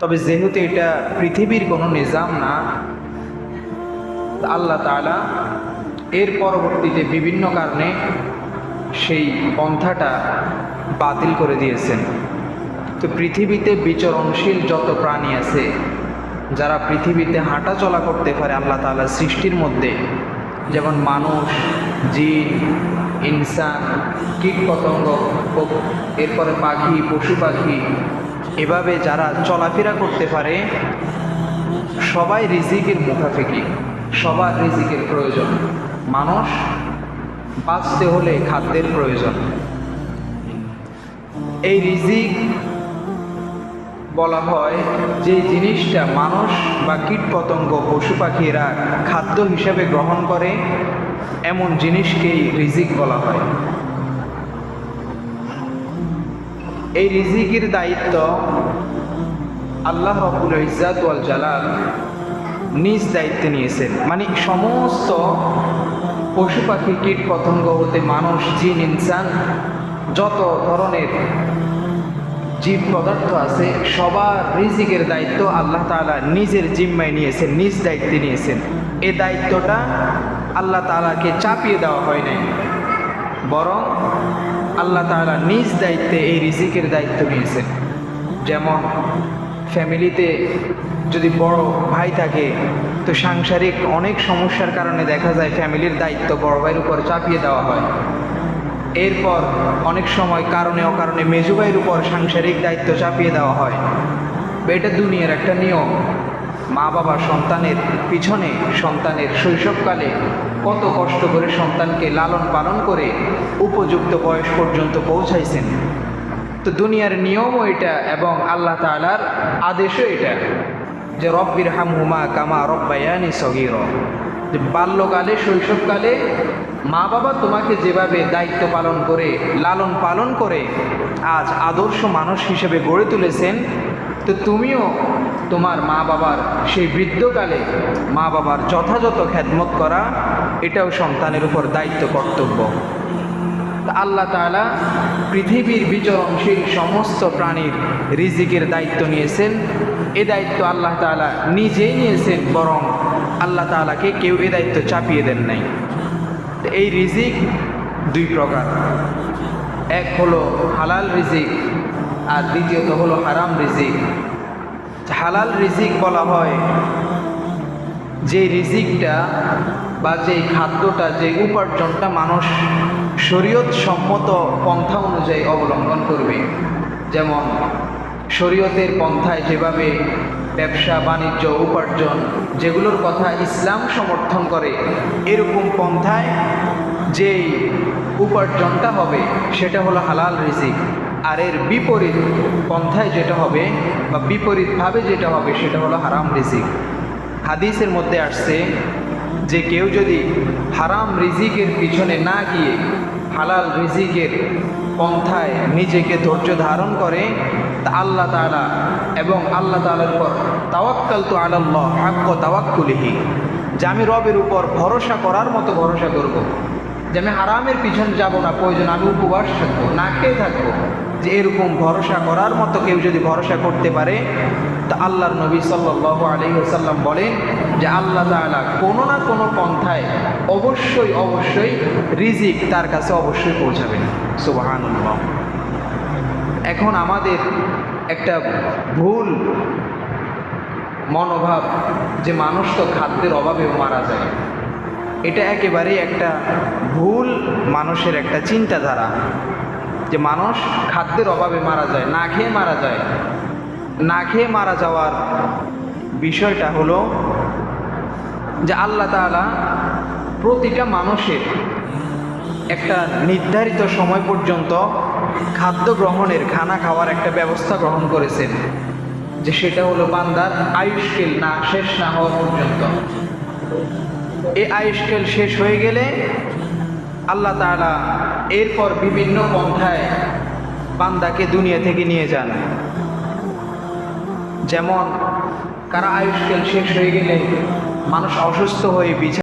তবে যেহেতু এটা পৃথিবীর কোনো নিজাম না, আল্লাহ তাআলা এর পরবর্তীতে বিভিন্ন কারণে সেই পন্থাটা বাতিল করে দিয়েছেন। তো পৃথিবীতে বিচরণশীল যত প্রাণী আছে, যারা পৃথিবীতে হাঁটা চলা করতে পারে আল্লাহ তাআলার সৃষ্টির মধ্যে, যেমন মানুষ, জিন, ইনসান কীট পতঙ্গ এরপরে পাখি, পশু পাখি এভাবে যারা চলাফেরা করতে পারে, সবাই রিজিকের মুখাফেকি সবার রিজিকের প্রয়োজন। মানুষ বাঁচতে হলে খাদ্যের প্রয়োজন। এই রিজিক বলা হয় যে জিনিসটা মানুষ বা কীটপতঙ্গ, পশু পাখিরা খাদ্য হিসেবে গ্রহণ করে, এমন জিনিসকেই রিজিক বলা হয়। এই রিজিকের দায়িত্ব আল্লাহ রবুল ইজাত ওয়াল জালাল নিজ দায়িত্বে নিয়েছেন। মানে সমস্ত পশু পাখি, কীট পতঙ্গ হতে মানুষ, জিন, ইনসান, যত ধরনের জীব পদার্থ আছে, সবার রিজিকের দায়িত্ব আল্লাহ তাআলা নিজের জিম্মায় নিয়েছেন, নিজ দায়িত্বে নিয়েছেন। এ দায়িত্বটা আল্লাহ তালাকে চাপিয়ে দেওয়া হয় নাই। বরং আল্লাহ তাআলা নিজ দায়িত্বে এই রিজিকের দায়িত্ব নিয়েছেন। যেমন ফ্যামিলিতে যদি বড় ভাই থাকে, তো সাংসারিক অনেক সমস্যার কারণে দেখা যায় ফ্যামিলির দায়িত্ব বড় ভাইয়ের উপর চাপিয়ে দেওয়া হয়। এরপর অনেক সময় কারণে অকারণে মেজু ভাইয়ের উপর সাংসারিক দায়িত্ব চাপিয়ে দেওয়া হয়। এটা দুনিয়ার একটা নিয়ম। মা বাবা সন্তানের পিছনে সন্তানের শৈশবকালে কত কষ্ট করে সন্তানকে লালন পালন করে উপযুক্ত বয়স পর্যন্ত পৌঁছাইছেন। তো দুনিয়ার নিয়মও এটা এবং আল্লাহ তাআলার আদেশও এটা যে রব্বির হাম হুমা কামা রব্বায়ানি সগির। যে বাল্যকালে, শৈশবকালে মা বাবা তোমাকে যেভাবে দায়িত্ব পালন করে, লালন পালন করে, আজ আদর্শ মানুষ হিসেবে গড়ে তুলেছেন তো তুমিও তোমার মা বাবার সেই বৃদ্ধকালে মা বাবার যথাযথ খ্যাতমত করা, এটাও সন্তানের উপর দায়িত্ব কর্তব্য। আল্লাহ তাআলা পৃথিবীর বিচরণশীল সমস্ত প্রাণীর রিজিকের দায়িত্ব নিয়েছেন। এ দায়িত্ব আল্লাহ তাআলা নিজেই নিয়েছেন, বরং আল্লাহ তাআলাকে কেউ এ দায়িত্ব চাপিয়ে দেন নাই। তো এই রিজিক দুই প্রকার। এক হলো হালাল রিজিক আর দ্বিতীয়ত হলো হারাম রিজিক। হালাল রিজিক বলা হয়, যে রিজিকটা বা যেই খাদ্যটা, যে উপার্জনটা মানুষ শরীয়ত সম্মত পন্থা অনুযায়ী অবলম্বন করবে। যেমন, শরীয়তের পন্থায় যেভাবে ব্যবসা, বাণিজ্য, উপার্জন যেগুলোর কথা ইসলাম সমর্থন করে, এরকম পন্থায় যেই উপার্জনটা হবে, সেটা হলো হালাল রিজিক। আর এর বিপরীত পন্থায় যেটা হবে বা বিপরীতভাবে যেটা হবে সেটা হলো হারাম রিজিক হাদিসের মধ্যে আসছে যে কেউ যদি হারাম রিজিকের পিছনে না গিয়ে হালাল রিজিকের পন্থায় নিজেকে ধৈর্য ধারণ করে, তা আল্লাহ তালা এবং আল্লাহ তাআলার পর তাওয়াক্কাল তো আলাল্লাহ হাক্ক তাওয়াক্কুলিহি, যে আমি রবের উপর ভরসা করার মতো ভরসা করব। যে আমি হারামের পিছনে যাব না, প্রয়োজন আমি উপবাস থাকব, না খেয়ে থাকব যে এরকম ভরসা করার মতো কেউ যদি ভরসা করতে পারে, তা আল্লাহর নবী সাল্লাহ আলী সাল্লাম বলেন যে আল্লাহ তাআলা কোনো না কোনো পন্থায় অবশ্যই অবশ্যই রিজিক তার কাছে অবশ্যই পৌঁছাবেন। সুবাহানুল্লাহ। এখন আমাদের একটা ভুল মনোভাব যে মানুষ তো খাদ্যের অভাবেও মারা যায়, এটা একেবারেই একটা ভুল মানুষের একটা চিন্তাধারা। যে মানুষ খাদ্যের অভাবে মারা যায়, না খেয়ে মারা যায়। না খেয়ে মারা যাওয়ার বিষয়টা হলো যে আল্লাহ তাআলা প্রতিটা মানুষের একটা নির্ধারিত সময় পর্যন্ত খাদ্য গ্রহণের, খানা খাওয়ার একটা ব্যবস্থা গ্রহণ করেছেন। যে সেটা হলো বান্দার আয়ুষ্কেল না, শেষ না হওয়া পর্যন্ত। এই আয়ুষ্কেল শেষ হয়ে গেলে আল্লাহ তাআলা এরপর বিভিন্ন পন্থায় বান্দাকে দুনিয়া থেকে নিয়ে যান। যেমন, কারা আয়ুষ্কাল শেষ হয়ে গেলে মানুষ অসুস্থ হয়ে